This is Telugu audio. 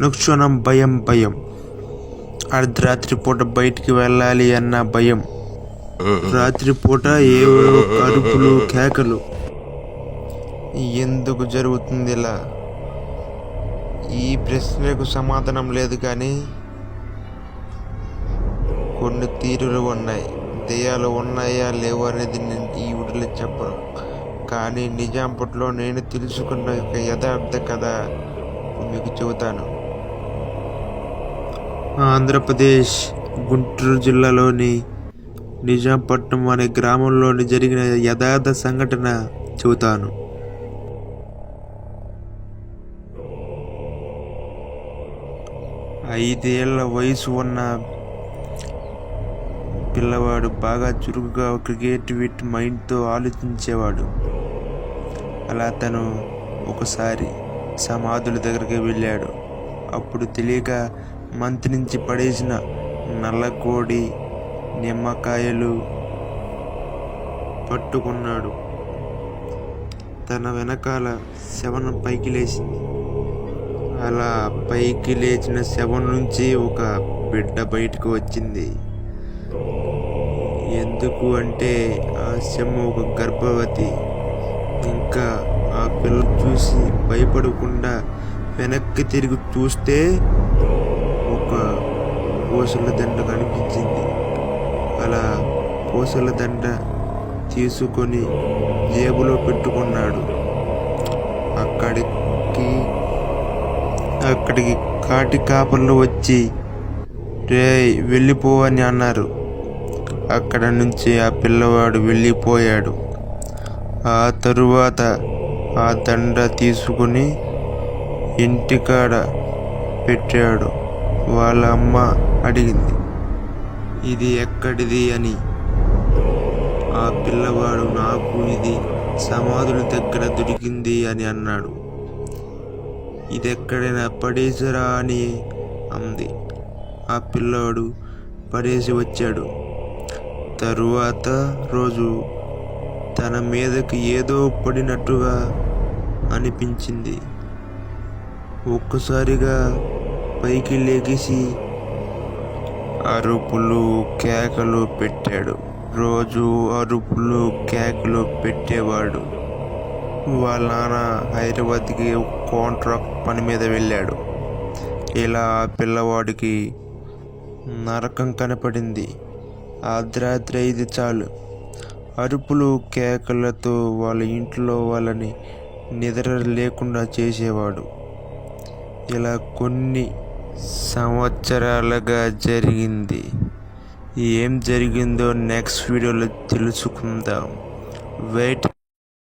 నుక్షణం భయం భయం. అర్ధరాత్రి పూట బయటికి వెళ్ళాలి అన్న భయం. రాత్రిపూట ఏవో అరుపులు కేకలు. ఎందుకు జరుగుతుంది ఇలా? ఈ ప్రశ్నలకు సమాధానం లేదు కానీ కొన్ని తీరులు ఉన్నాయి. దెయ్యాలు ఉన్నాయా లేవు అనేది నేను ఈ వీడియోలో చెప్పను. కానీ నిజాంపట్లో నేను తెలుసుకున్న ఒక యథార్థ కథ మీకు చెబుతాను. ఆంధ్రప్రదేశ్ గుంటూరు జిల్లాలోని నిజాంపట్నం అనే గ్రామంలోని జరిగిన యథార్థ సంఘటన చెబుతాను. ఐదేళ్ళ వయసు ఉన్న పిల్లవాడు బాగా చురుకుగా క్రికెట్ విత్ మైండ్తో ఆలోచించేవాడు. అలా తను ఒకసారి సమాధుల దగ్గరికి వెళ్ళాడు. అప్పుడు తెలియక మంతి నుంచి పడేసిన నల్లకోడి నిమ్మకాయలు పట్టుకున్నాడు. తన వెనకాల శవనం పైకి లేచింది. అలా పైకి లేచిన శవం నుంచి ఒక బిడ్డ బయటకు వచ్చింది. ఎందుకు అంటే ఆ శవం ఒక గర్భవతి. ఇంకా ఆ పిల్ల చూసి భయపడకుండా వెనక్కి తిరిగి చూస్తే ఒక పూసల దండ కనిపించింది. అలా పూసల దండ తీసుకొని జేబులో పెట్టుకున్నాడు. అక్కడికి అక్కడికి కాటి కాపర్లు వచ్చి రే వెళ్ళిపో అని అన్నారు. అక్కడ నుంచి ఆ పిల్లవాడు వెళ్ళిపోయాడు. ఆ తరువాత ఆ దండ తీసుకుని ఇంటికాడ పెట్టాడు. వాళ్ళ అమ్మ అడిగింది. ఇది ఎక్కడిది అని? ఆ పిల్లవాడు నాకు ఇది సమాధుల దగ్గర దొరికింది అని అన్నాడు. ఇది ఎక్కడైనా పడేసిరా అని? అంది. ఆ పిల్లవాడు పడేసి వచ్చాడు. తరువాత రోజు తన మీదకి ఏదో పడినట్టుగా అనిపించింది. ఒక్కసారిగా పైకి లేగేసి అరుపులు కేకలు పెట్టాడు. రోజు అరుపులు కేకలు పెట్టేవాడు. వాళ్ళ నాన్న హైదరాబాద్కి కాంట్రాక్ట్ పని మీద వెళ్ళాడు. ఇలా పిల్లవాడికి నరకం కనపడింది. అర్ధరాత్రి ఇది చాలు. అరుపులు కేకలతో వాళ్ళ ఇంట్లో వాళ్ళని నిద్ర లేకుండా చేసేవాడు. ఇలా కొన్ని సంవత్సరాలుగా జరిగింది. ఏం జరిగిందో నెక్స్ట్ వీడియోలో తెలుసుకుందాం. వెయిట్